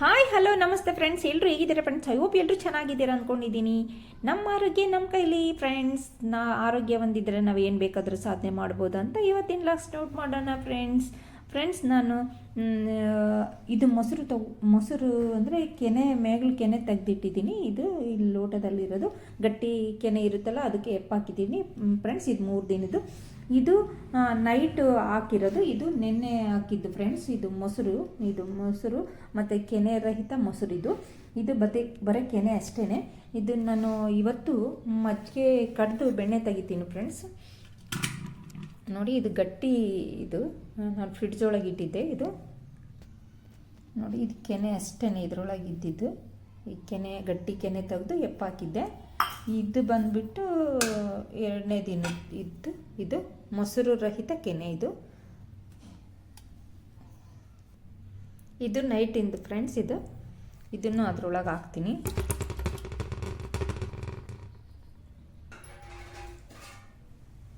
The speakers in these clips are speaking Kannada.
ಹಾಯ್ ಹಲೋ ನಮಸ್ತೆ ಫ್ರೆಂಡ್ಸ್ ಎಲ್ಲರೂ ಹೇಗಿದ್ದೀರಾ ಫ್ರೆಂಡ್ಸ್ ಐ ಹೋಪ್ ಎಲ್ಲರೂ ಚೆನ್ನಾಗಿದ್ದೀರಾ ಅಂದ್ಕೊಂಡಿದ್ದೀನಿ ನಮ್ಮ ಆರೋಗ್ಯ, ನಮ್ಮ ಕೈಲಿ ಫ್ರೆಂಡ್ಸ್ ನಾ ಆರೋಗ್ಯ ಹೊಂದಿದ್ರೆ ನಾವು ಏನು ಬೇಕಾದರೂ ಸಾಧನೆ ಮಾಡ್ಬೋದು ಅಂತ ಇವತ್ತಿನ ಲಾಸ್ಟ್ ನೋಟ್ ಮಾಡೋಣ ಫ್ರೆಂಡ್ಸ್ ಫ್ರೆಂಡ್ಸ್ ನಾನು ಇದು ಮೊಸರು ತಗೊ ಮೊಸರು ಅಂದರೆ ಕೆನೆ ಮೇಗಳು ಕೆನೆ ತೆಗೆದಿಟ್ಟಿದ್ದೀನಿ. ಇದು ಇಲ್ಲಿ ಲೋಟದಲ್ಲಿರೋದು. ಗಟ್ಟಿ ಕೆನೆ ಇರುತ್ತಲ್ಲ, ಅದಕ್ಕೆ ಎಪ್ಪಾಕಿದ್ದೀನಿ. ಫ್ರೆಂಡ್ಸ್ ಇದು ಮೂರು ದಿನದ್ದು. ಇದು ನೈಟ್ ಹಾಕಿರೋದು. ಇದು ನಿನ್ನೆ ಹಾಕಿದ್ದು ಫ್ರೆಂಡ್ಸ್ ಇದು ಮೊಸರು. ಇದು ಮೊಸರು ಮತ್ತು ಕೆನೆ ರಹಿತ ಮೊಸರು ಇದು. ಇದು ಬತ್ತೆ ಬರೀ ಕೆನೆ ಅಷ್ಟೇ ಇದು ನಾನು ಇವತ್ತು ಮಜ್ಜಿಗೆ ಕಡಿದು ಬೆಣ್ಣೆ ತೆಗಿತೀನಿ ಫ್ರೆಂಡ್ಸ್ ನೋಡಿ, ಇದು ಗಟ್ಟಿ ಇದು. ನಾನು ಫ್ರಿಡ್ಜ್ ಒಳಗೆ ಇಟ್ಟಿದ್ದೆ ಇದು. ನೋಡಿ, ಇದು ಕೆನೆ ಅಷ್ಟೇ ಇದರೊಳಗೆ ಇದ್ದಿದ್ದು. ಈ ಕೆನೆ, ಗಟ್ಟಿ ಕೆನೆ ತೆಗೆದು ಎಪ್ಪಾಕಿದ್ದೆ. ಇದು ಬಂದ್ಬಿಟ್ಟು ಎರಡನೇ ದಿನ ಇದ್ದು, ಇದು. ಮೊಸರು ರಹಿತ ಕೆನೆ ಇದು. ಇದು ನೈಟ್ ನೈಟಿಂದು ಫ್ರೆಂಡ್ಸ್ ಇದು. ಇದನ್ನು ಅದರೊಳಗೆ ಹಾಕ್ತೀನಿ.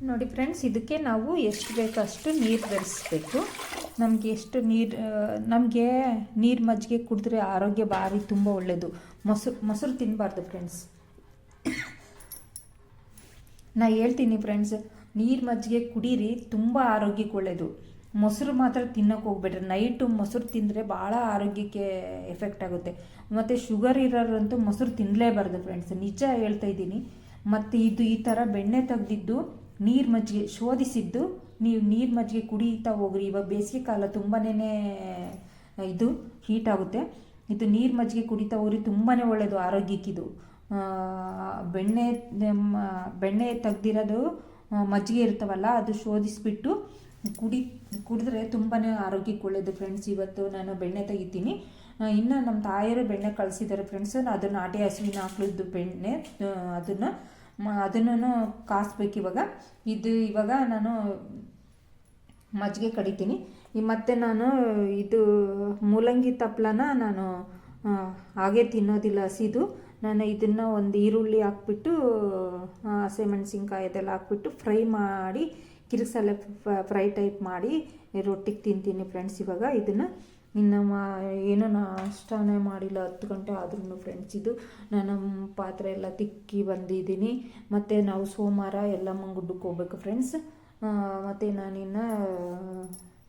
ನೋಡಿ ಫ್ರೆಂಡ್ಸ್ ಇದಕ್ಕೆ ನಾವು ಎಷ್ಟು ಬೇಕೋ ಅಷ್ಟು ನೀರು ಬೆರೆಸ್ಬೇಕು. ನಮಗೆ ಎಷ್ಟು ನೀರು ನಮಗೆ ನೀರು ಮಜ್ಜಿಗೆ ಕುಡಿದ್ರೆ ಆರೋಗ್ಯ ಭಾರಿ ತುಂಬ ಒಳ್ಳೆಯದು ಮೊಸರು ಮೊಸರು ತಿನ್ನಬಾರ್ದು ಫ್ರೆಂಡ್ಸ್ ನಾ ಹೇಳ್ತೀನಿ ಫ್ರೆಂಡ್ಸ್ ನೀರು ಮಜ್ಜಿಗೆ ಕುಡೀರಿ, ತುಂಬ ಆರೋಗ್ಯಕ್ಕೆ ಒಳ್ಳೆಯದು ಮೊಸರು ಮಾತ್ರ ತಿನ್ನೋಕೆ ಹೋಗ್ಬೇಡ್ರಿ. ನೈಟು ಮೊಸರು ತಿಂದರೆ ಭಾಳ ಆರೋಗ್ಯಕ್ಕೆ ಎಫೆಕ್ಟ್ ಆಗುತ್ತೆ. ಮತ್ತು ಶುಗರ್ ಇರೋರಂತೂ ಮೊಸರು ತಿನ್ನಲೇಬಾರ್ದು ಫ್ರೆಂಡ್ಸ್ ನಿಜ ಹೇಳ್ತಾ ಇದ್ದೀನಿ. ಮತ್ತು ಇದು ಈ ಥರ ಬೆಣ್ಣೆ ತೆಗೆದಿದ್ದು, ನೀರು ಮಜ್ಜಿಗೆ ಶೋಧಿಸಿದ್ದು, ನೀವು ನೀರು ಮಜ್ಜಿಗೆ ಕುಡಿತಾ ಹೋಗ್ರಿ. ಇವಾಗ ಬೇಸಿಗೆ ಕಾಲ ತುಂಬನೇ ಇದು ಹೀಟ್ ಆಗುತ್ತೆ. ಇದು ನೀರು ಮಜ್ಜಿಗೆ ಕುಡಿತಾ ಹೋಗ್ರಿ ತುಂಬಾ ಒಳ್ಳೆಯದು ಆರೋಗ್ಯಕ್ಕಿದು. ಬೆಣ್ಣೆ ಬೆಣ್ಣೆ ತೆಗ್ದಿರೋದು ಮಜ್ಜಿಗೆ ಇರ್ತವಲ್ಲ, ಅದು ಶೋಧಿಸ್ಬಿಟ್ಟು ಕುಡಿ, ಕುಡಿದ್ರೆ ತುಂಬಾ ಆರೋಗ್ಯಕ್ಕೆ ಒಳ್ಳೆಯದು ಫ್ರೆಂಡ್ಸ್ ಇವತ್ತು ನಾನು ಬೆಣ್ಣೆ ತೆಗಿತೀನಿ. ಇನ್ನು ನಮ್ಮ ತಾಯಿಯರು ಬೆಣ್ಣೆ ಕಳಿಸಿದ್ದಾರೆ ಫ್ರೆಂಡ್ಸ್ ಅದು ನಾಟಿ ಹಸುವಿನ ಹಾಕ್ಲಿದ್ದು ಬೆಣ್ಣೆ ಅದನ್ನು ಅದನ್ನು ಕಾಸ್ಬೇಕು ಇವಾಗ. ಇದು ಇವಾಗ ನಾನು ಮಜ್ಜಿಗೆ ಕಡಿತೀನಿ. ಮತ್ತು ನಾನು ಇದು ಮೂಲಂಗಿ ತಪ್ಪಲನ ನಾನು ಹಾಗೆ ತಿನ್ನೋದಿಲ್ಲ ಹಸಿದು. ನಾನು ಇದನ್ನು ಒಂದು ಈರುಳ್ಳಿ ಹಾಕ್ಬಿಟ್ಟು ಹಸಿಮೆಣಸಿನ್ಕಾಯಿ ಅದೆಲ್ಲ ಹಾಕ್ಬಿಟ್ಟು ಫ್ರೈ ಮಾಡಿ, ಕಿರಿಸಲೆ ಫ್ರೈ ಟೈಪ್ ಮಾಡಿ ರೊಟ್ಟಿಗೆ ತಿಂತೀನಿ ಫ್ರೆಂಡ್ಸ್ ಇವಾಗ. ಇದನ್ನು ಇನ್ನು ಮಾ, ಏನೋ ನಾಷ್ಟನೇ ಮಾಡಿಲ್ಲ, ಹತ್ತು ಗಂಟೆ ಆದ್ರೂ ಫ್ರೆಂಡ್ಸ್ ಇದು ನಾನು ಪಾತ್ರೆ ಎಲ್ಲ ತಿಕ್ಕಿ ಬಂದಿದ್ದೀನಿ. ಮತ್ತು ನಾವು ಸೋಮವಾರ ಎಲ್ಲಮ್ಮ ಗುಡ್ಡಕ್ಕೆ ಹೋಗ್ಬೇಕು ಫ್ರೆಂಡ್ಸ್ ಮತ್ತು ನಾನಿನ್ನು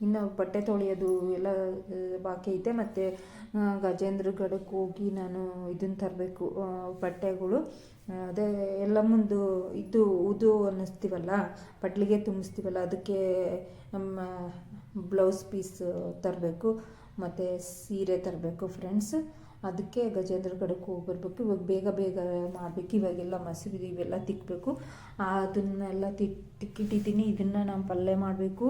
ಇನ್ನು ಬಟ್ಟೆ ತೊಳೆಯೋದು ಎಲ್ಲ ಬಾಕಿ ಐತೆ. ಮತ್ತು ಗಜೇಂದ್ರ ಗಡಕ್ಕೆ ಹೋಗಿ ನಾನು ಇದನ್ನು ತರಬೇಕು ಬಟ್ಟೆಗಳು. ಅದೇ ಎಲ್ಲ ಮುಂದು ಇದು ಉದು ಅನ್ನಿಸ್ತೀವಲ್ಲ, ಪಡ್ಲಿಗೆ ತುಂಬಿಸ್ತೀವಲ್ಲ, ಅದಕ್ಕೆ ನಮ್ಮ ಬ್ಲೌಸ್ ಪೀಸ್ ತರಬೇಕು, ಮತ್ತು ಸೀರೆ ತರಬೇಕು ಫ್ರೆಂಡ್ಸ್. ಅದಕ್ಕೆ ಗಜೇಂದ್ರ ಗಡಕ್ಕೆ ಹೋಗಿ ಬರಬೇಕು. ಇವಾಗ ಬೇಗ ಬೇಗ ಮಾಡಬೇಕು. ಇವಾಗೆಲ್ಲ ಮೊಸರು ಇವೆಲ್ಲ ತಿಕ್ಕಬೇಕು ಅದನ್ನೆಲ್ಲ ತಿಕ್ ತಿಕ್ಕಿಟ್ಟಿದ್ದೀನಿ. ಇದನ್ನು ನಾನು ಪಲ್ಯ ಮಾಡಬೇಕು.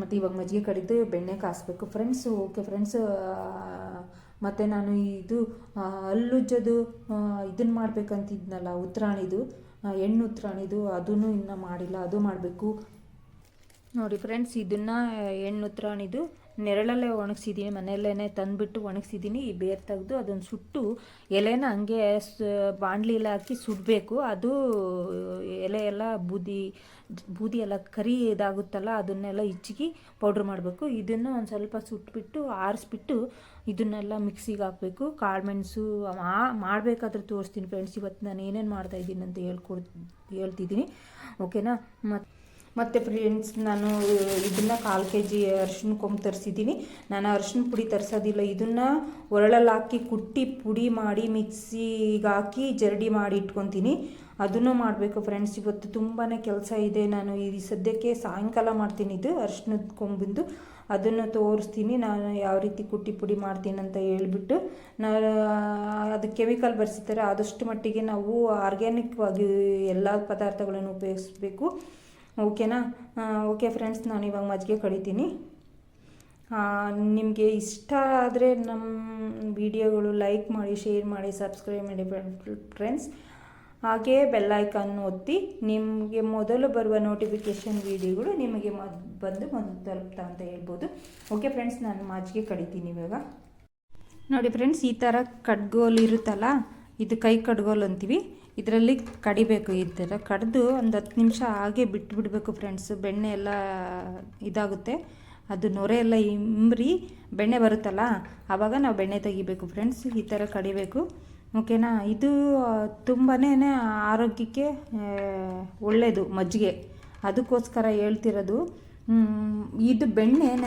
ಮತ್ತು ಇವಾಗ ಮಜ್ಜಿಗೆ ಕಡಿದು ಬೆಣ್ಣೆ ಕಾಸಬೇಕು. ಫ್ರೆಂಡ್ಸ್ ಓಕೆ ಫ್ರೆಂಡ್ಸ್ ಮತ್ತು ನಾನು ಇದು ಅಲ್ಲುಜ್ಜದು ಇದನ್ನು ಮಾಡಬೇಕಂತಿದ್ನಲ್ಲ ಉತ್ತರಾಣಿದು ಹೆಣ್ಣು ಉತ್ರಾಣಿದು ಅದೂ ಇನ್ನೂ ಮಾಡಿಲ್ಲ, ಅದು ಮಾಡಬೇಕು. ನೋಡಿ ಫ್ರೆಂಡ್ಸ್ ಇದನ್ನು ಹೆಣ್ಣು ಉತ್ರಾಣಿದು ನೆರಳಲ್ಲೇ ಒಣಗಿಸಿದ್ದೀನಿ ಮನೆಯಲ್ಲೇ ತಂದುಬಿಟ್ಟು ಒಣಗಿಸಿದ್ದೀನಿ ಈ ಬೇರು ತೆಗೆದು ಅದನ್ನು ಸುಟ್ಟು ಎಲೆನ ಹಂಗೆ ಸ, ಬಾಣಲಿಯಲ್ಲಿ ಹಾಕಿ ಸುಡಬೇಕು. ಅದು ಎಲೆ ಎಲ್ಲ ಬೂದಿ ಬೂದಿ ಎಲ್ಲ ಕರಿ ಇದಾಗುತ್ತಲ್ಲ, ಅದನ್ನೆಲ್ಲ ಹಿಚ್ಚಿಗೆ ಪೌಡ್ರ್ ಮಾಡಬೇಕು. ಇದನ್ನು ಒಂದು ಸ್ವಲ್ಪ ಸುಟ್ಬಿಟ್ಟು, ಆರಿಸ್ಬಿಟ್ಟು ಇದನ್ನೆಲ್ಲ ಮಿಕ್ಸಿಗೆ ಹಾಕಬೇಕು. ಕಾಳುಮೆಣಸು ಮಾಡಬೇಕಾದ್ರೆ ತೋರಿಸ್ತೀನಿ ಫ್ರೆಂಡ್ಸ್ ಇವತ್ತು ನಾನು ಏನೇನು ಮಾಡ್ತಾಯಿದ್ದೀನಿ ಅಂತ ಹೇಳ್ಕೊಡ್, ಹೇಳ್ತಿದ್ದೀನಿ. ಓಕೆನಾ ಮತ್ತು ಮತ್ತು ಫ್ರೆಂಡ್ಸ್ ನಾನು ಇದನ್ನು ಕಾಲು ಕೆ ಜಿ ಅರಿಶಿನ ಕೊಂಬು ತರಿಸಿದ್ದೀನಿ. ನಾನು ಅರಿಶಿನ ಪುಡಿ ತರಿಸೋದಿಲ್ಲ. ಇದನ್ನು ಒರಳಲ್ಲಿ ಹಾಕಿ, ಕುಟ್ಟಿ ಪುಡಿ ಮಾಡಿ, ಮಿಕ್ಸಿಗೆ ಹಾಕಿ ಜರಡಿ ಮಾಡಿ ಇಟ್ಕೊತೀನಿ. ಅದನ್ನು ಮಾಡಬೇಕು ಫ್ರೆಂಡ್ಸ್ ಇವತ್ತು ತುಂಬಾ ಕೆಲಸ ಇದೆ. ನಾನು ಈ ಸದ್ಯಕ್ಕೆ ಸಾಯಂಕಾಲ ಮಾಡ್ತೀನಿ ಇದು ಅರಿಶಿನದ ಕೊಂಬಿಂದು. ಅದನ್ನು ತೋರಿಸ್ತೀನಿ. ನಾನು ಯಾವ ರೀತಿ ಕುಟ್ಟಿ ಪುಡಿ ಮಾಡ್ತೀನಿ ಅಂತ ಹೇಳ್ಬಿಟ್ಟು. ನಾನು ಅದು ಕೆಮಿಕಲ್ ಬರ್ಸಿರ್ತಾರೆ, ಆದಷ್ಟು ಮಟ್ಟಿಗೆ ನಾವು ಆರ್ಗ್ಯಾನಿಕ್ವಾಗಿ ಎಲ್ಲ ಪದಾರ್ಥಗಳನ್ನು ಉಪಯೋಗಿಸ್ಬೇಕು. ಓಕೆನಾ? ಓಕೆ ಫ್ರೆಂಡ್ಸ್, ನಾನು ಇವಾಗ ಮಜ್ಜಿಗೆ ಕಳಿತೀನಿ. ನಿಮಗೆ ಇಷ್ಟ ಆದರೆ ನಮ್ಮ ವಿಡಿಯೋಗಳು ಲೈಕ್ ಮಾಡಿ, ಶೇರ್ ಮಾಡಿ, ಸಬ್ಸ್ಕ್ರೈಬ್ ಮಾಡಿ ಫ್ರೆಂಡ್ಸ್. ಹಾಗೆ ಬೆಲ್ಲೈಕನ್ ಒತ್ತಿ, ನಿಮಗೆ ಮೊದಲು ಬರುವ ನೋಟಿಫಿಕೇಷನ್ ವಿಡಿಯೋಗಳು ನಿಮಗೆ ಮ, ಬಂದು ಮೊದಲು ತಲುಪ್ತಾ ಅಂತ ಹೇಳ್ಬೋದು. ಓಕೆ ಫ್ರೆಂಡ್ಸ್, ನಾನು ಮಜ್ಜಿಗೆ ಕಡಿತೀನಿ ಇವಾಗ. ನೋಡಿ ಫ್ರೆಂಡ್ಸ್, ಈ ಥರ ಕಡ್ಗೋಲ್ ಇರುತ್ತಲ್ಲ ಇದು ಕೈ ಕಡ್ಗೋಲ್ ಅಂತೀವಿ. ಇದರಲ್ಲಿ ಕಡಿಬೇಕು ಈ ಥರ. ಕಡಿದು ಒಂದು ಹತ್ತು ನಿಮಿಷ ಹಾಗೆ ಬಿಟ್ಟು ಬಿಡಬೇಕು ಫ್ರೆಂಡ್ಸ್ ಬೆಣ್ಣೆ ಎಲ್ಲ ಇದಾಗುತ್ತೆ. ಅದು ನೊರೆ ಎಲ್ಲ ಇಂಬ್ರಿ ಬೆಣ್ಣೆ ಬರುತ್ತಲ್ಲ ಆವಾಗ ನಾವು ಬೆಣ್ಣೆ ತೆಗಿಬೇಕು ಫ್ರೆಂಡ್ಸ್ ಈ ಥರ ಕಡಿಬೇಕು. ಓಕೆನಾ ಇದು ತುಂಬಾ ಆರೋಗ್ಯಕ್ಕೆ ಒಳ್ಳೆಯದು ಮಜ್ಜಿಗೆ. ಅದಕ್ಕೋಸ್ಕರ ಹೇಳ್ತಿರೋದು ಇದು ಬೆಣ್ಣೆನ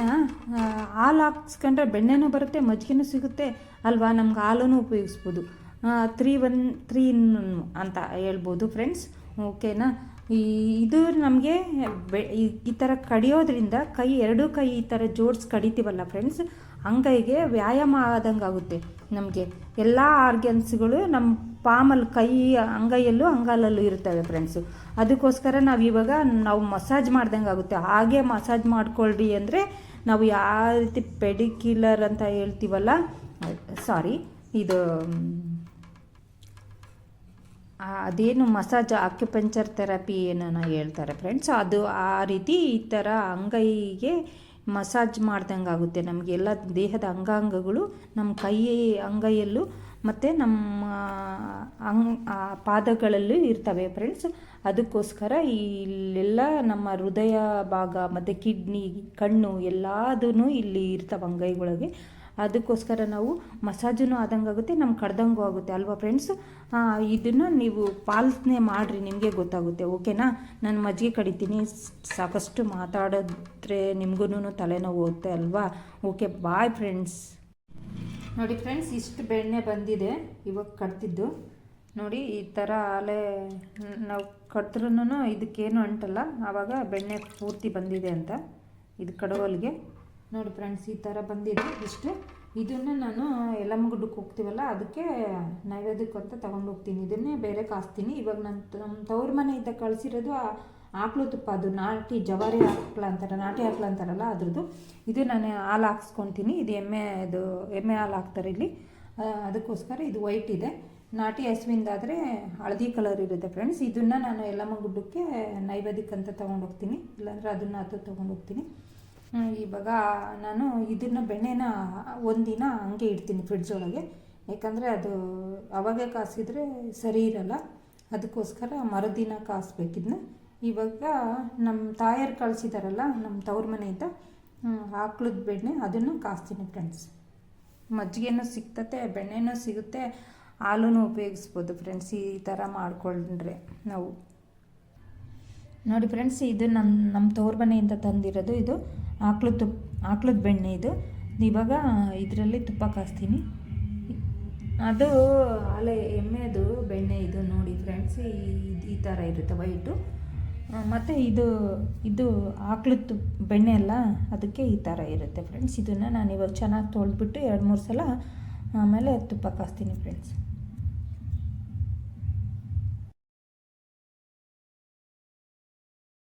ಹಾಲು ಹಾಕ್ಸ್ಕೊಂಡ್ರೆ ಬೆಣ್ಣೆನೂ ಬರುತ್ತೆ, ಮಜ್ಜಿಗೆನೂ ಸಿಗುತ್ತೆ ಅಲ್ವಾ? ನಮ್ಗೆ ಹಾಲನ್ನು ಉಪಯೋಗಿಸ್ಬೋದು. ತ್ರೀ ಒನ್ ತ್ರೀ ಅಂತ ಹೇಳ್ಬೋದು ಫ್ರೆಂಡ್ಸ್ ಓಕೆನಾ ಈ, ಇದು ನಮಗೆ ಈ- ಥರ ಕಡಿಯೋದ್ರಿಂದ ಕೈ, ಎರಡೂ ಕೈ ಈ ಥರ ಜೋಡ್ಸ್ ಕಡಿತೀವಲ್ಲ ಫ್ರೆಂಡ್ಸ್ ಅಂಗೈಗೆ ವ್ಯಾಯಾಮ ಆದಂಗೆ ಆಗುತ್ತೆ ನಮಗೆ. ಎಲ್ಲ ಆರ್ಗನ್ಸ್ಗಳು ನಮ್ಮ ಪಾಮಲ್ಲಿ ಕೈ ಅಂಗೈಯಲ್ಲೂ ಅಂಗಾಲಲ್ಲೂ ಇರ್ತವೆ ಫ್ರೆಂಡ್ಸು ಅದಕ್ಕೋಸ್ಕರ ನಾವು ಇವಾಗ ನಾವು ಮಸಾಜ್ ಮಾಡ್ದಂಗೆ ಆಗುತ್ತೆ. ಹಾಗೆ ಮಸಾಜ್ ಮಾಡ್ಕೊಳ್ರಿ ಅಂದರೆ ನಾವು ಯಾವ ರೀತಿ ಪೆಡಿಕ್ಯುಲರ್ ಅಂತ ಹೇಳ್ತೀವಲ್ಲ ಸಾರಿ ಇದು ಅದೇನು ಮಸಾಜ್ ಆಕ್ಯುಪಂಚರ್ ಥೆರಪಿ ಏನೋ ಹೇಳ್ತಾರೆ ಫ್ರೆಂಡ್ಸ್ ಅದು ಆ ರೀತಿ ಈ ಥರ ಅಂಗೈಗೆ ಮಸಾಜ್ ಮಾಡ್ದಂಗೆ ಆಗುತ್ತೆ ನಮಗೆಲ್ಲ ದೇಹದ ಅಂಗಾಂಗಗಳು ನಮ್ಮ ಕೈ ಅಂಗೈಯಲ್ಲೂ ಮತ್ತು ನಮ್ಮ ಅಂಗ್ ಪಾದಗಳಲ್ಲೂ ಇರ್ತವೆ ಫ್ರೆಂಡ್ಸ್ ಅದಕ್ಕೋಸ್ಕರ ಇಲ್ಲೆಲ್ಲ ನಮ್ಮ ಹೃದಯ ಭಾಗ ಮತ್ತು ಕಿಡ್ನಿ, ಕಣ್ಣು ಎಲ್ಲದೂ ಇಲ್ಲಿ ಇರ್ತವೆ ಅಂಗೈಗಳಿಗೆ ಅದಕ್ಕೋಸ್ಕರ ನಾವು ಮಸಾಜೂ ಆದಂಗೆ ಆಗುತ್ತೆ ನಮ್ಮ ಕಡ್ದಂಗೂ ಆಗುತ್ತೆ. ಅಲ್ವಾ ಫ್ರೆಂಡ್ಸ್ ಇದನ್ನು ನೀವು ಪಾಲನೆ ಮಾಡಿರಿ, ನಿಮಗೆ ಗೊತ್ತಾಗುತ್ತೆ. ಓಕೆನಾ ನಾನು ಮಜ್ಜಿಗೆ ಕಡಿತೀನಿ. ಸಾಕಷ್ಟು ಮಾತಾಡಿದ್ರೆ ನಿಮ್ಗೂ ತಲೆನೋವು ಹೋಗುತ್ತೆ ಅಲ್ವಾ? ಓಕೆ ಬಾಯ್ ಫ್ರೆಂಡ್ಸ್ ನೋಡಿ ಫ್ರೆಂಡ್ಸ್ ಇಷ್ಟು ಬೆಣ್ಣೆ ಬಂದಿದೆ. ಇವಾಗ ಕಟ್ತಿದ್ದು. ನೋಡಿ, ಈ ಥರ ಆಲೆ ನಾವು ಕಟ್ಟಿದ್ರೂ ಇದಕ್ಕೇನು ಅಂಟಲ್ಲ. ಆವಾಗ ಬೆಣ್ಣೆ ಪೂರ್ತಿ ಬಂದಿದೆ ಅಂತ. ಇದು ಕಡುವಲ್ಗೆ ನೋಡಿ ಫ್ರೆಂಡ್ಸ್ ಈ ಥರ ಬಂದಿದೆ. ಇಷ್ಟು ಇದನ್ನು ನಾನು ಯಲಮಗುಡ್ಡಕ್ಕೆ ಹೋಗ್ತೀವಲ್ಲ, ಅದಕ್ಕೆ ನೈವೇದ್ಯಕ್ಕೆ ಅಂತ ತಗೊಂಡು ಹೋಗ್ತೀನಿ. ಇದನ್ನೇ ಬೇರೆ ಕಾಸ್ತೀನಿ. ಇವಾಗ ನನ್ನ ನಮ್ಮ ತವ್ರ ಮನೆಯಿಂದ ಕಳಿಸಿರೋದು ಆಕಳು ತುಪ್ಪ, ಅದು ನಾಟಿ ಜವಾರಿ ಆಕಳ ಅಂತಾರೆ, ನಾಟಿ ಆಕಳ ಅಂತಾರಲ್ಲ ಅದ್ರದ್ದು. ಇದು ನಾನು ಹಾಲು ಹಾಕ್ಸ್ಕೊತೀನಿ. ಇದು ಎಮ್ಮೆ ಇದು ಎಮ್ಮೆ ಹಾಲು ಹಾಕ್ತಾರೆ ಇಲ್ಲಿ. ಅದಕ್ಕೋಸ್ಕರ ಇದು ವೈಟ್ ಇದೆ. ನಾಟಿ ಹಸುವಿಂದಾದರೆ ಹಳದಿ ಕಲರ್ ಇರುತ್ತೆ ಫ್ರೆಂಡ್ಸ್ ಇದನ್ನು ನಾನು ಎಲ್ಲಮ್ಮ ಗುಡ್ಡಕ್ಕೆ ನೈವೇದ್ಯಕ್ಕಂತ ತೊಗೊಂಡೋಗ್ತೀನಿ ಇಲ್ಲಾಂದರೆ ಅದನ್ನು ಅದು ತೊಗೊಂಡೋಗ್ತೀನಿ ಇವಾಗ ನಾನು ಇದನ್ನು ಬೆಣ್ಣೆನ ಒಂದಿನ ಹಂಗೆ ಇಡ್ತೀನಿ ಫ್ರಿಡ್ಜ್ ಒಳಗೆ. ಯಾಕಂದರೆ ಅದು ಅವಾಗೆ ಕಾಸಿದ್ರೆ ಸರಿ ಇರಲ್ಲ. ಅದಕ್ಕೋಸ್ಕರ ಮರುದಿನ ಕಾಸ್ಬೇಕಿದ್ನ ಇವಾಗ ನಮ್ಮ ತಾಯರು ಕಳಿಸಿದಾರಲ್ಲ ನಮ್ಮ ತವ್ರ ಮನೆಯಿಂದ ಆಕ್ಳದ ಬೆಣ್ಣೆ ಅದನ್ನು ಕಾಸ್ತೀನಿ ಫ್ರೆಂಡ್ಸ್ ಮಜ್ಜಿಗೆನೂ ಸಿಗ್ತತೆ ಬೆಣ್ಣೆನೂ ಸಿಗುತ್ತೆ. ಹಾಲೂ ಉಪಯೋಗಿಸ್ಬೋದು ಫ್ರೆಂಡ್ಸ್ ಈ ಥರ ಮಾಡಿಕೊಂಡ್ರೆ ನಾವು. ನೋಡಿ ಫ್ರೆಂಡ್ಸ್ ಇದು ನಮ್ಮ ನಮ್ಮ ತವ್ರ ಮನೆಯಿಂದ ತಂದಿರೋದು ಇದು. ಆಕ್ಳು ತುಪ್ಪ ಆಕ್ಳದ ಬೆಣ್ಣೆ ಇದು. ಇವಾಗ ಇದರಲ್ಲಿ ತುಪ್ಪ ಕಾಸ್ತೀನಿ. ಅದು ಅಲೆ ಎಮ್ಮೆದು ಬೆಣ್ಣೆ ಇದು ನೋಡಿ ಫ್ರೆಂಡ್ಸ್ ಈ ಥರ ಇರುತ್ತೆ ವೈಟು ಮತ್ತು ಇದು ಇದು ಆಕ್ಳದ ತುಪ್ಪ ಬೆಣ್ಣೆ ಅಲ್ಲ, ಅದಕ್ಕೆ ಈ ಥರ ಇರುತ್ತೆ ಫ್ರೆಂಡ್ಸ್ ಇದನ್ನು ನಾನು ಇವಾಗ ಚೆನ್ನಾಗಿ ತೊಳೆದ್ಬಿಟ್ಟು ಎರಡು ಮೂರು ಸಲ ಆಮೇಲೆ ತುಪ್ಪ ಕಾಸ್ತೀನಿ ಫ್ರೆಂಡ್ಸ್